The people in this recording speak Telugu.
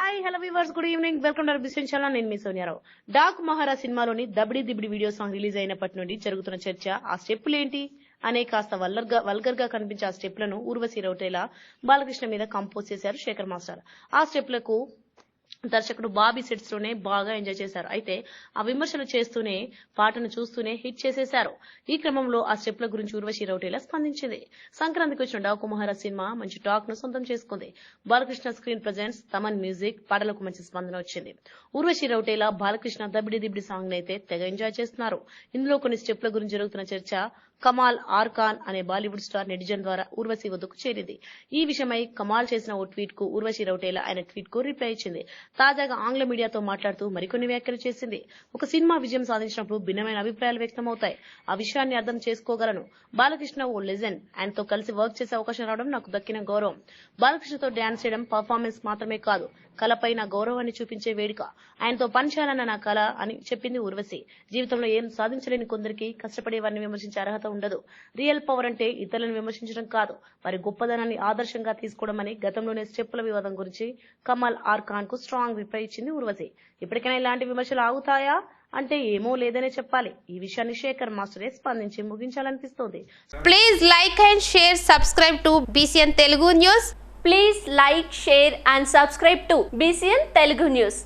Hi hello viewers good evening welcome to బిస్టన్ channel నేను మీ సోనియారావు డాక్ మహారా సినిమాలోని Dabidi Dibidi video song release అయినప్పటి నుండి జరుగుతున్న చర్చ ఆ స్టెప్పులు ఏంటి? అనే కాస్త వల్గర్గా వల్గర్గా కనిపించే ఆ స్టెప్లను ఊర్వశి రౌటేలా బాలకృష్ణ మీద కంపోజ్ చేశారు శేఖర్ మాస్టర్. ఆ స్టెప్లకు దర్శకుడు బాబీ సెట్స్లోనే బాగా ఎంజాయ్ చేశారు. అయితే ఆ విమర్శలు చేస్తూనే పాటను చూస్తూనే హిట్ చేసేశారు. ఈ క్రమంలో ఆ స్టెప్ల గురించి ఉర్వశి రౌటేలా స్పందించింది. సంక్రాంతికి వచ్చిన డాకు మహారాజ్ సినిమా మంచి టాక్ను సొంతం చేసుకుంది. Balakrishna screen presents Thaman music పాటలకు మంచి స్పందన వచ్చింది. ఊర్వశి రౌటేలా బాలకృష్ణ దబిడి దిబిడి సాంగ్ అయితే తెగ ఎంజాయ్ చేస్తున్నారు. ఇందులో కొన్ని స్టెప్ల గురించి జరుగుతున్న చర్చ కమాల్ ఆర్ ఖాన్ అనే బాలీవుడ్ స్టార్ నెటిజన్ ద్వారా ఉర్వశి వద్దకు చేరింది. ఈ విషయమై కమాల్ చేసిన ఓ ట్వీట్కు ఉర్వశి రౌటేలా ఆయన ట్వీట్కు రిప్లై ఇచ్చింది. తాజాగా ఆంగ్ల మీడియాతో మాట్లాడుతూ మరికొన్ని వ్యాఖ్యలు చేసింది. ఒక సినిమా విజయం సాధించినప్పుడు భిన్నమైన అభిప్రాయాలు వ్యక్తమవుతాయి. ఆ విషయాన్ని అర్థం చేసుకోగలను. బాలకృష్ణ ఓ లెజెండ్. ఆయనతో కలిసి వర్క్ చేసే అవకాశం రావడం నాకు దక్కిన గౌరవం. బాలకృష్ణతో డాన్స్ చేయడం పర్ఫార్మెన్స్ మాత్రమే కాదు కళపై నా గౌరవాన్ని చూపించే వేడుక. ఆయనతో పనిచేయాలన్న నా కళ అని చెప్పింది ఊర్వశి. జీవితంలో ఏం సాధించలేని కొందరికి కష్టపడే వారిని విమర్శించే అర్హత ఉండదు. రియల్ పవర్ అంటే ఇతరులను విమర్శించడం కాదు. వారి గొప్పదనాన్ని ఆదర్శంగా తీసుకోవడం అని గతంలోనే స్టెప్పుల వివాదం గురించి కమల్ ఆర్ ఖాన్కు స్ట్రాంగ్ రిప్లై ఇచ్చింది ఉర్వశి ఇప్పటికైనా ఇలాంటి విమర్శలు ఆగుతాయా? అంటే ఏమో లేదనే చెప్పాలి. ఈ విషయాన్ని శేఖర్ మాస్టరే స్పందించి ముగించాలనిపిస్తోంది. Please like and share subscribe to BCN Telugu news please like share and subscribe to BCN Telugu news